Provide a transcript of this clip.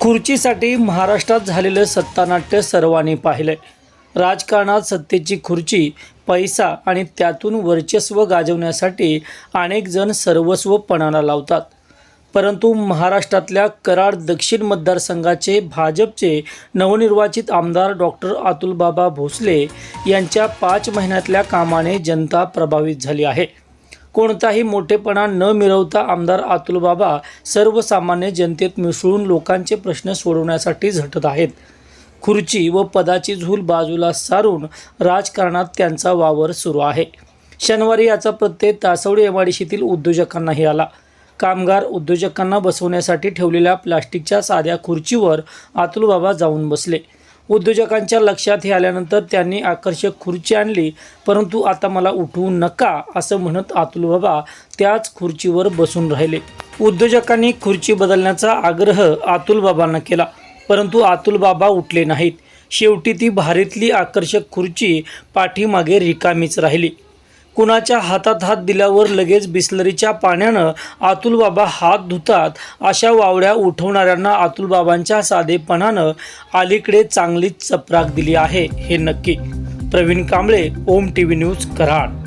खुर्चीसाठी महाराष्ट्रात झालेलं सत्तानाट्य सर्वांनी पाहिलंय. राजकारणात सत्तेची खुर्ची पैसा आणि त्यातून वर्चस्व गाजवण्यासाठी अनेक जण सर्वस्व पणाला लावतात. परंतु महाराष्ट्रातल्या कराड दक्षिण मतदारसंघाचे भाजपचे नवनिर्वाचित आमदार डॉक्टर अतुलबाबा भोसले यांच्या पाच महिन्यातल्या कामाने जनता प्रभावित झाली आहे. कोणताही मोठेपणा न मिळवता आमदार अतुलबाबा सर्वसामान्य जनतेत मिसळून लोकांचे प्रश्न सोडवण्यासाठी झटत आहेत. खुर्ची व पदाची झूल बाजूला सारून राजकारणात त्यांचा वावर सुरू आहे. शनिवारी याचा प्रत्यय तासवडी एमआयडीसीतील उद्योजकांनाही आला. कामगार उद्योजकांना बसवण्यासाठी ठेवलेल्या प्लास्टिकच्या साध्या खुर्चीवर अतुलबाबा जाऊन बसले. उद्योजकांच्या लक्षात हे आल्यानंतर त्यांनी आकर्षक खुर्ची आणली. परंतु आता मला उठवू नका असं म्हणत अतुलबाबा त्याच खुर्चीवर बसून राहिले. उद्योजकांनी खुर्ची बदलण्याचा आग्रह अतुलबाबांना केला. परंतु अतुलबाबा उठले नाहीत. शेवटी ती भारीतली आकर्षक खुर्ची पाठीमागे रिकामीच राहिली. कुणाच्या हातात हात दिल्यावर लगेच बिस्लरीच्या पाण्यानं अतुलबाबा हात धुतात अशा वावड्या उठवणाऱ्यांना अतुलबाबांच्या साधेपणानं अलीकडे चांगलीच चपराक दिली आहे हे नक्की. Praveen Kamble Om T V news Karad.